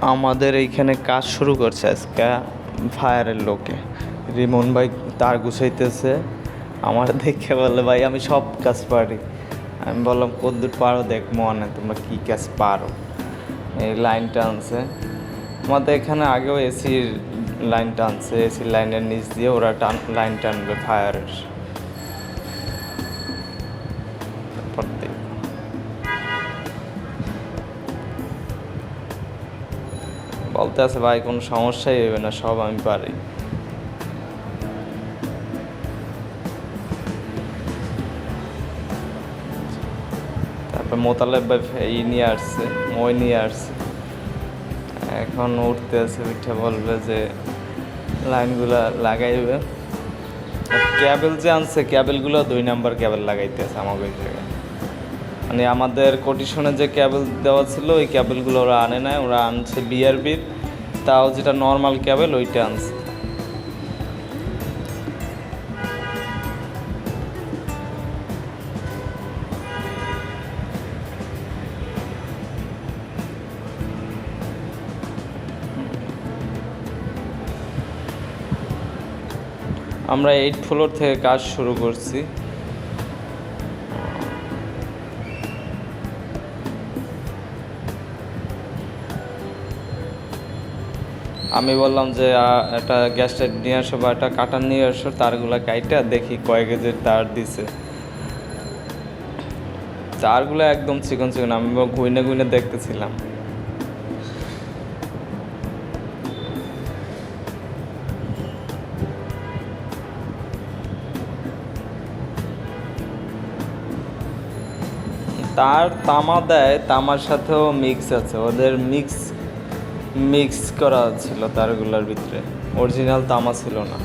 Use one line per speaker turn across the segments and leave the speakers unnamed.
আমাদের এইখানে কাজ শুরু করছে আজকে ফায়ারের লোকে। রিমন ভাই তার গুছাইতেছে। আমার দেখে বলে, ভাই, আমি সব কাজ পারি। আমি বললাম কদ্দূর পারো দেখ মনে, তোমরা কী কাজ পারো? এই লাইন টানছে আমাদের এখানে আগেও এসির লাইন টানছে এসির লাইনের নিচ দিয়ে ওরা টান, লাইন টানবে ফায়ারের। বলতে আছে, ভাই, কোনো সমস্যাই হবে না, সব আমি পারি। তারপর মোতালেব ভাই এই নিয়ে আসছে, মই নিয়ে আসছে। এখন উঠতে আছে উঠে বলবে যে, লাইনগুলা লাগাইবে। ক্যাবেল যে আনছে, ক্যাবেলগুলো দুই নাম্বার ক্যাবেল লাগাইতে আছে আমাকে জায়গায়। মানে আমাদের কোটিশনে যে ক্যাবেল দেওয়া ছিল, ওই ক্যাবেলগুলো ওরা আনে নাই, ওরা আনছে বিআরবির তাও যেটা নর্মাল ক্যাবেল ওইটা আনছে। আমরা এইট ফ্লোর থেকে কাজ শুরু করছি। আমি বললাম যে আহ, একটা গ্যাস নিয়ে আসো বা একটা কাটার নিয়ে আসো তারগুলা কাইটা দেখি কয় কেজির তার দিছে। তারগুলো একদম চিকন চিকন আমি গুইনে গুইনে দেখতেছিলাম। তার তামা দেয় তামার সাথেও মিক্স আছে। ওদের মিক্স মিক্স করা ছিল তারগুলোর ভিতরে। অরিজিনাল তামা ছিল না।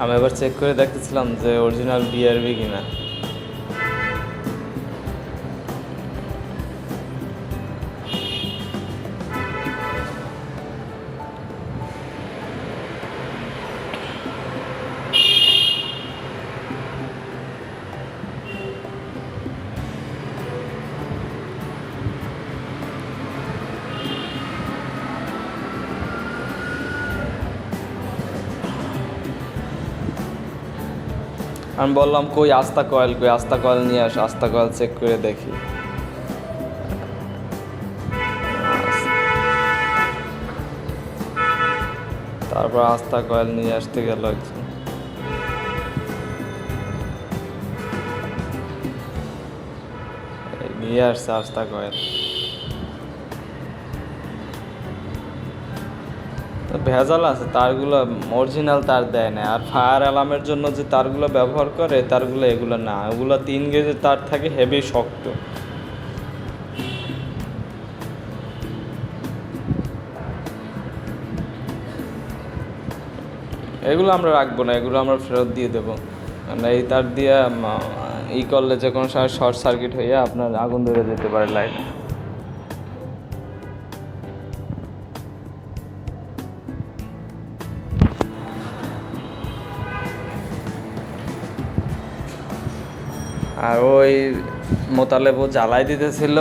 আমি এবার চেক করে দেখতেছিলাম যে অরিজিনাল বিআরবি কিনা। আমি বললাম, কই আস্তা কয়েল, কই আস্তা কয়েল নিয়ে আস, আস্তা কয়েল চেক করে দেখি। তারপর আস্তা কয়েল নিয়ে আসতে গেল নিয়ে আসছে আস্তা কয়েল। ভেজাল আছে, তারগুলো অরিজিনাল তার দেয় না আর ফায়ার অ্যালার্মের জন্য যে তারগুলো ব্যবহার করে, তারগুলো এগুলো না। ওগুলো তিন গেজের তার থাকে হেভি শক্ত। এগুলো আমরা রাখব না, এগুলো আমরা ফেরত দিয়ে দেবো। আমরা এই তার দিয়ে ই করলে যে কোনো সময় শর্ট সার্কিট হয়ে আপনার আগুন ধরে যেতে পারে লাইট আর ওই মোতালেবু জ্বালাই দিতেছিল।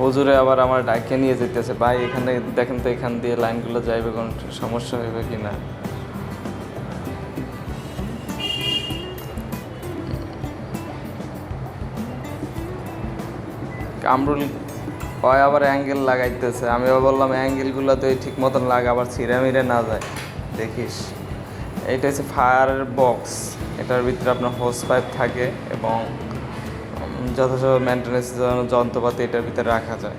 হুজুরে আবার আমার ডাকে নিয়ে যেতেছে, ভাই, এখানে দেখেন তো, এখান দিয়ে লাইনগুলো যাইবে, কোনো সমস্যা হইবে কি না কামরুল কয় আবার অ্যাঙ্গেল লাগাইতেছে? আমিও বললাম অ্যাঙ্গেলগুলো তো ঠিক মতন লাগা আবার ছিঁড়ে মিড়ে না যায়। দেখিস এটা হচ্ছে ফায়ার বক্স এটার ভিতরে আপনার হোস পাইপ থাকে এবং উম, যথেষ্ট মেনটেন্যান্সের যন্ত্রপাতি এটার ভিতরে রাখা যায়।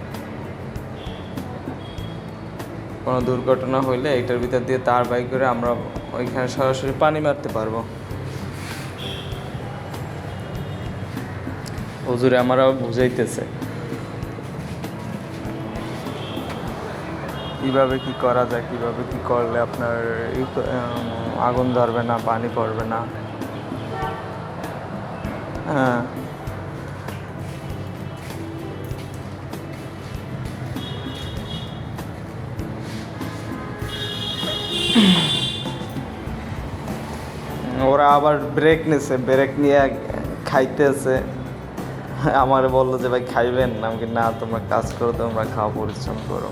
কোনো দুর্ঘটনা হইলে এটার ভিতর দিয়ে তার বাইক করে আমরা ওইখানে সরাসরি পানি মারতে পারব। হুজুরে আমারও বুঝাইতেছে। কীভাবে কি করা যায়, কীভাবে কি করলে আপনার আগুন ধরবে না, পানি পড়বে না? হ্যাঁ। ওরা আবার ব্রেক নিছে ব্রেক নিয়ে খাইতেছে। আমার বলল যে, ভাই, খাইবেন? আমি না, তোমরা কাজ করো, তোমরা খাওয়া পরিশ্রম করো।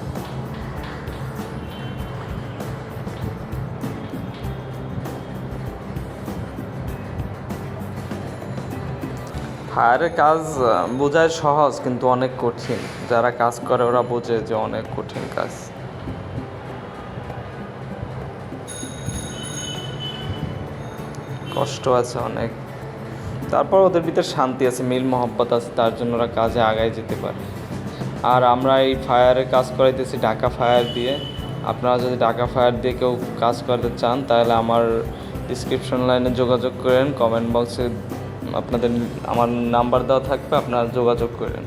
ফায়ারের কাজ বোঝায় সহজ, কিন্তু অনেক কঠিন। যারা কাজ করে, ওরা বোঝে যে অনেক কঠিন কাজ। কষ্ট আছে অনেক। তারপর ওদের ভিতরে শান্তি আছে, মিল মহব্বত আছে, তার জন্য ওরা কাজে আগায় যেতে পারে। আর আমরা এই ফায়ারে কাজ করাইতেছি ঢাকা ফায়ার দিয়ে। আপনারা যদি ঢাকা ফায়ার দিয়ে কেউ কাজ করতে চান, তাহলে আমার ডিসক্রিপশন লাইনে যোগাযোগ করেন কমেন্ট বক্সে আপনাদের আমার নাম্বার দেওয়া থাকবে আপনারা যোগাযোগ করেন।